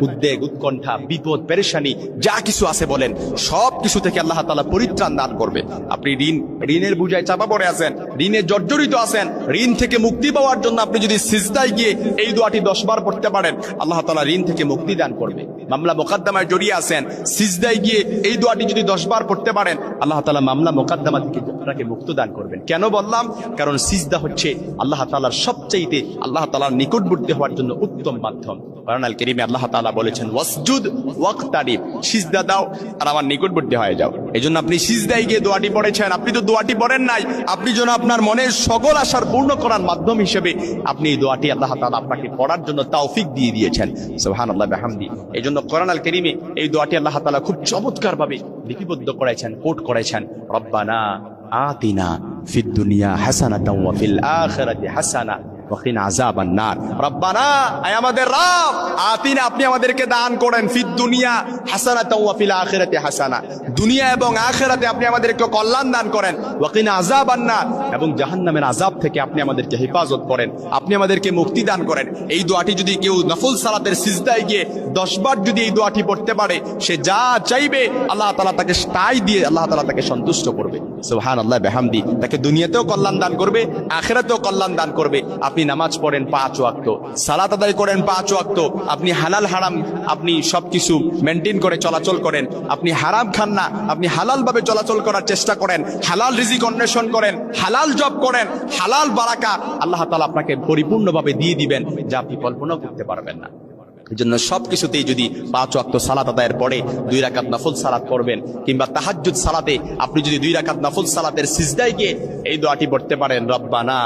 উদ্বেগ, উৎকণ্ঠা, বিপদ, পেরেশানি, যা কিছু আছে বলেন, সব কিছু থেকে আল্লাহ তালা পরিত্রাণ দান করবে। আপনি ঋণ, ঋণের বুঝায় চাপা পড়ে আছেন, ঋণে জর্জরিত আছেন, ঋণ থেকে মুক্তি পাওয়ার জন্য আপনি যদি সিজদায় গিয়ে এই দোয়াটি দশবার পড়তে পারেন, আল্লাহ তালা ঋণ থেকে মুক্তি দান করবে। মামলা মোকদ্দমায় জড়িয়ে আছেন, সিজদায় গিয়ে এই দোয়াটি যদি দশবার পড়তে পারেন, আল্লাহ তালা মামলা মোকদ্দমা থেকে আপনাকে মুক্ত দান করবেন। কেন বললাম? কারণ সিজদা হচ্ছে আল্লাহ তালার সবচাইতে, আল্লাহ তালার নিকটবর্তী হওয়ার জন্য উত্তম মাধ্যম। কারণ কেরিমে আল্লাহ তালা বলেছেন, ওয়াসজুদ ওয়াক্তারিব সিজদা দাও আর আমার নিকটবর্তী হয়ে যাও। এই জন্য আপনি সিজদায় গিয়ে দোয়াটি পড়েছেন। আপনি তো দোয়াটি পড়েন নাই। আপনি যেন আপনার মনের সকল আশার পূর্ণ করার মাধ্যম হিসেবে আপনি এই দোয়াটি আল্লাহ তালা আপনাকে পড়ার জন্য তাওফিক দিয়ে দিয়েছেন। সোহান আল্লাহ এই জন্য কোরআন আল কেরিমে এই দোয়াটি আল্লাহ তালা খুব চমৎকার ভাবে লিপিবদ্ধ করেছেন, কোট করেছেন। রব্বানা আতিনা ফিদ দুনিয়া হাসানাতাও ওয়া ফিল আখিরাতি হাসানা ওয়াকিন থেকে আপনি আমাদেরকে হেফাজত করেন। আপনি আমাদেরকে মুক্তি দান করেন। এই দোয়াটি যদি কেউ নফল সালাতের সিজদায় গিয়ে দশ বার যদি এই দোয়াটি পড়তে পারে, সে যা চাইবে, আল্লাহ তালা তাকে তাই দিয়ে আল্লাহ তালা তাকে সন্তুষ্ট করবে। সুবহান আল্লাহ বেহামদি। তাকে দুনিয়াতেও কল্যাণ দান করবে, আখেরাতেও কল্যাণ দান করবে। আপনি নামাজ পড়েন পাঁচ ওয়াক্ত, সালাত আদায় করেন পাঁচ ওয়াক্ত, আপনি হালাল হারাম, আপনি সবকিছু মেনটেন করে চলাচল করেন, আপনি হারাম খান না, আপনি হালাল ভাবে চলাচল করার চেষ্টা করেন, হালাল রিজিক অন্বেষণ করেন, হালাল জব করেন, হালাল বারাকা, আল্লাহ তালা আপনাকে পরিপূর্ণভাবে দিয়ে দিবেন, যা আপনি কল্পনাও করতে পারবেন না। জন্য সবকিছুতেই যদি পাঁচ অক্ত সালাত আদায়ের পরে দুই রাকাত নফল সালাত করবেন কিংবা তাহাজুদ সালাতে আপনি যদি দুই রাকাত নফল সালাতের সিজদায় গিয়ে এই দোয়াটি পড়তে পারেন, রব্বানা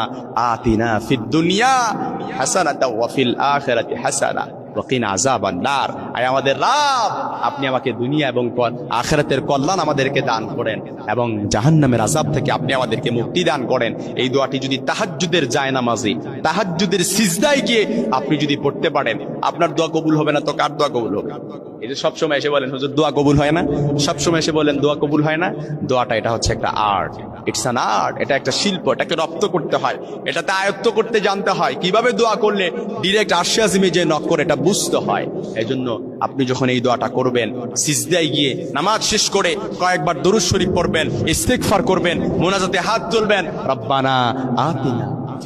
আতিনা ফিদ দুনিয়া হাসানাতা ওয়া ফিল আখিরাতি হাসানা। নার। আয় আমাদের আপনি আমাকে দুনিয়া এবং আখিরাতের কল্যাণ আমাদেরকে দান করেন এবং জাহান্নামের আযাব থেকে আপনি আমাদেরকে মুক্তি দান করেন। এই দোয়াটি যদি তাহাজ্জুদের যায় তাহাজ্জুদের সিজদায় গিয়ে আপনি যদি পড়তে পারেন, আপনার দোয়া কবুল হবে না তো কার দোয়া কবুল হবে? এই যে সবসময় এসে বলেন, হুজুর, দোয়া কবুল হয় না? সবসময় এসে বলেন, দোয়া কবুল হয় না? দোয়াটা এটা হচ্ছে একটা আর্ট। ইটস অ্যান আর্ট এটা একটা শিল্প, এটাকে রপ্ত করতে হয়, এটাতে আয়ত্ত করতে জানতে হয়, কীভাবে দোয়া করলে ডিরেক্ট আশ্বাসিমে যে নক করে এটা বুঝতে হয়। এই জন্য আপনি যখন এই দোয়াটা করবেন, সিজদায় গিয়ে নামাজ শেষ করে কয়েকবার দরুদ শরীফ পড়বেন ইস্তেকফার করবেন, মোনাজাতে হাত তুলবেন, রব্বানা আতিনা।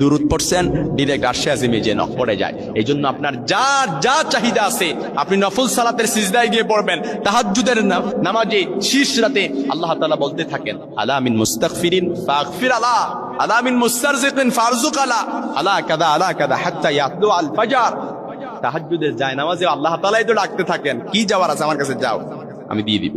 দুরুদ পড়ছেন ডিরেক্ট আরশে আজিমে যে নখ পড়ে যায়। এই জন্য আপনার যা যা চাহিদা আছে, আপনি নফল সালাতের সিজদায় গিয়ে পড়বেন, তাহাজ্জুদের নামাজে শীর্ষ রাতে আল্লাহ তাআলা বলতে থাকেন, আলা মিন মুস্তাগফিরিন ফাগফির আলা মিন মুস্তারজিকিন ফারজুক আলা আলা কাদা আলা কাদা হাত্তা ইয়াতলু আল ফাজার। তাহাজ্জুদের যায়, নামাজে আল্লাহ তাআলাই তো ডাকতে থাকেন, কি যাওয়ার আছে আমার কাছে যাও, আমি দিয়ে দিব।